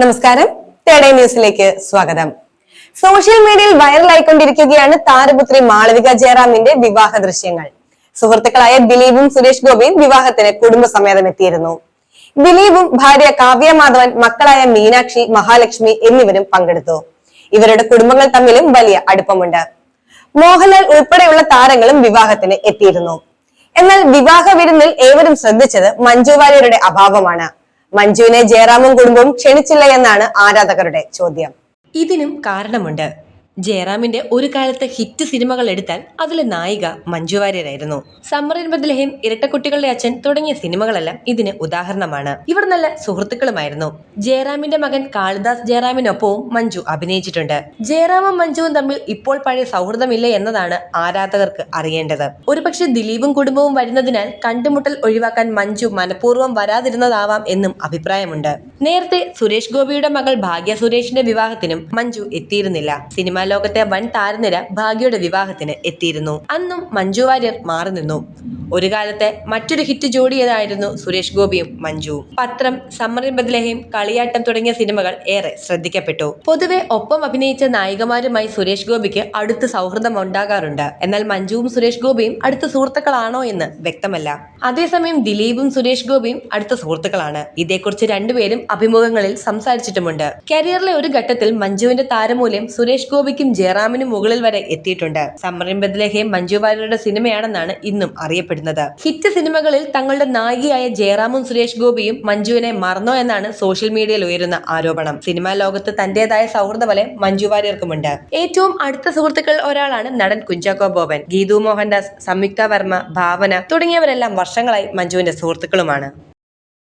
നമസ്കാരം. തേടേ ന്യൂസിലേക്ക് സ്വാഗതം. സോഷ്യൽ മീഡിയയിൽ വൈറലായിക്കൊണ്ടിരിക്കുകയാണ് താരപുത്രി മാളവിക ജയറാമിന്റെ വിവാഹ ദൃശ്യങ്ങൾ. സുഹൃത്തുക്കളായ ദിലീപും സുരേഷ് ഗോപിയും വിവാഹത്തിന് കുടുംബസമേതം എത്തിയിരുന്നു ദിലീപും ഭാര്യ കാവ്യ മാധവൻ മക്കളായ മീനാക്ഷി മഹാലക്ഷ്മി എന്നിവരും പങ്കെടുത്തു. ഇവരുടെ കുടുംബങ്ങൾ തമ്മിലും വലിയ അടുപ്പമുണ്ട്. മോഹൻലാൽ ഉൾപ്പെടെയുള്ള താരങ്ങളും വിവാഹത്തിന് എത്തിയിരുന്നു. എന്നാൽ വിവാഹ വിരുന്നിൽ ഏവരും ശ്രദ്ധിച്ചത് മഞ്ജു വാര്യരുടെ അഭാവമാണ്. മഞ്ജുവിനെ ജയറാമും കുടുംബവും ക്ഷണിച്ചില്ല എന്നാണ് ആരാധകരുടെ ചോദ്യം. ഇതിനും കാരണമുണ്ട്. ജയറാമിന്റെ ഒരു കാലത്ത് ഹിറ്റ് സിനിമകൾ എടുത്താൽ അതിലെ നായിക മഞ്ജു വാര്യരായിരുന്നു. സമ്മറിൻ ബദ്ലഹേം ഇരട്ടക്കുട്ടികളുടെ അച്ഛൻ തുടങ്ങിയ സിനിമകളെല്ലാം ഇതിന് ഉദാഹരണമാണ്. ഇവർ നല്ല സുഹൃത്തുക്കളുമായിരുന്നു. ജയറാമിന്റെ മകൻ കാളിദാസ് ജയറാമിനൊപ്പവും മഞ്ജു അഭിനയിച്ചിട്ടുണ്ട്. ജയറാമും മഞ്ജുവും തമ്മിൽ ഇപ്പോൾ പഴയ സൗഹൃദമില്ല എന്നതാണ് ആരാധകർക്ക് അറിയേണ്ടത്. ഒരുപക്ഷെ ദിലീപും കുടുംബവും വരുന്നതിനാൽ കണ്ടുമുട്ടൽ ഒഴിവാക്കാൻ മഞ്ജു മനഃപൂർവം വരാതിരുന്നതാവാം എന്നും അഭിപ്രായമുണ്ട്. നേരത്തെ സുരേഷ് ഗോപിയുടെ മകൾ ഭാഗ്യ സുരേഷിന്റെ വിവാഹത്തിനും മഞ്ജു എത്തിയിരുന്നില്ല. സിനിമാ ലോകത്തെ വൻ താരനിര ഭാഗ്യയുടെ വിവാഹത്തിന് എത്തിയിരുന്നു. അന്നും മഞ്ജു വാര്യർ മാറി നിന്നു ഒരു കാലത്തെ മറ്റൊരു ഹിറ്റ് ജോഡിയതായിരുന്നു സുരേഷ് ഗോപിയും മഞ്ജുവും. പത്രം സമ്മറിൻ ബദ്ലഹയും കളിയാട്ടം തുടങ്ങിയ സിനിമകൾ ഏറെ ശ്രദ്ധിക്കപ്പെട്ടു. പൊതുവെ ഒപ്പം അഭിനയിച്ച നായികമാരുമായി സുരേഷ് ഗോപിക്ക് അടുത്ത സൗഹൃദം ഉണ്ടാകാറുണ്ട്. എന്നാൽ മഞ്ജുവും സുരേഷ് ഗോപിയും അടുത്ത സുഹൃത്തുക്കളാണോ എന്ന് വ്യക്തമല്ല. അതേസമയം ദിലീപും സുരേഷ് ഗോപിയും അടുത്ത സുഹൃത്തുക്കളാണ്. ഇതേക്കുറിച്ച് രണ്ടുപേരും അഭിമുഖങ്ങളിൽ സംസാരിച്ചിട്ടുമുണ്ട്. കരിയറിലെ ഒരു ഘട്ടത്തിൽ മഞ്ജുവിന്റെ താരമൂല്യം സുരേഷ് ഗോപിക്കും ജയറാമിനും മുകളിൽ വരെ എത്തിയിട്ടുണ്ട്. സമ്മറിൻ ബദ്ലഹയും മഞ്ജു വാര്യരുടെ സിനിമയാണെന്നാണ് ഇന്നും അറിയപ്പെടുന്നത് ഹിറ്റ് സിനിമകളിൽ തങ്ങളുടെ നായികയായ ജയറാമും സുരേഷ് ഗോപിയും മഞ്ജുവിനെ മറന്നോ എന്നാണ് സോഷ്യൽ മീഡിയയിൽ ഉയരുന്ന ആരോപണം. സിനിമാ ലോകത്ത് തന്റേതായ സൗഹൃദ വലയം മഞ്ജു വാര്യർക്കുമുണ്ട്. ഏറ്റവും അടുത്ത സുഹൃത്തുക്കൾ ഒരാളാണ് നടൻ കുഞ്ചാക്കോ ബോബൻ. ഗീതു മോഹൻദാസ് സംയുക്ത വർമ്മ ഭാവന തുടങ്ങിയവരെല്ലാം വർഷങ്ങളായി മഞ്ജുവിന്റെ സുഹൃത്തുക്കളുമാണ്.